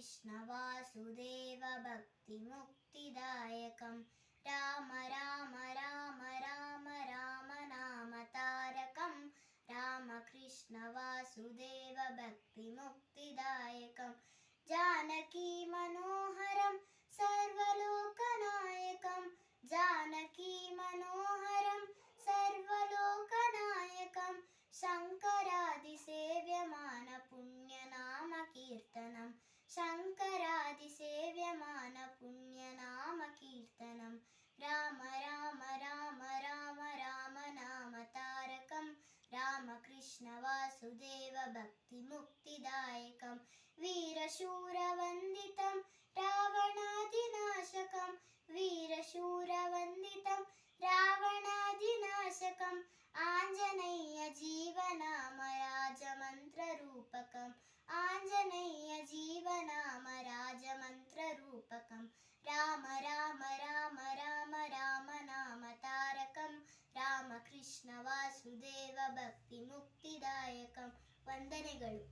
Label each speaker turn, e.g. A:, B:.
A: कृष्ण राम राम राम राम राम नाम तारकं राम कृष्ण वासुदेव भक्तिमुक्तिदायकं जानकी मनोहरं सर्वलोकनायकं जानकी मनोहरं सर्वलोकनायकं शङ्करादिसेव्यमानपुण्यनामकीर्तनं पुण्यनामकीर्तनं शङ्करादिसेव्यमान पुण्यनामकीर्तनं राम राम राम राम राम नाम तारकं। रामकृष्ण वासुदेव भक्तिमुक्तिदायकं। वीरशूरवन्दितं रावणादिनाशकं। वीरशूरवन्दितं रावणादिनाशकम् आञ्जनेय जीवनाम രാമ രാമ രാമ രാമ രാമ നാമ താരകം രാമകൃഷ്ണ വാസുദേവ ഭക്തി മുക്തിദായകം വന്ദനകളും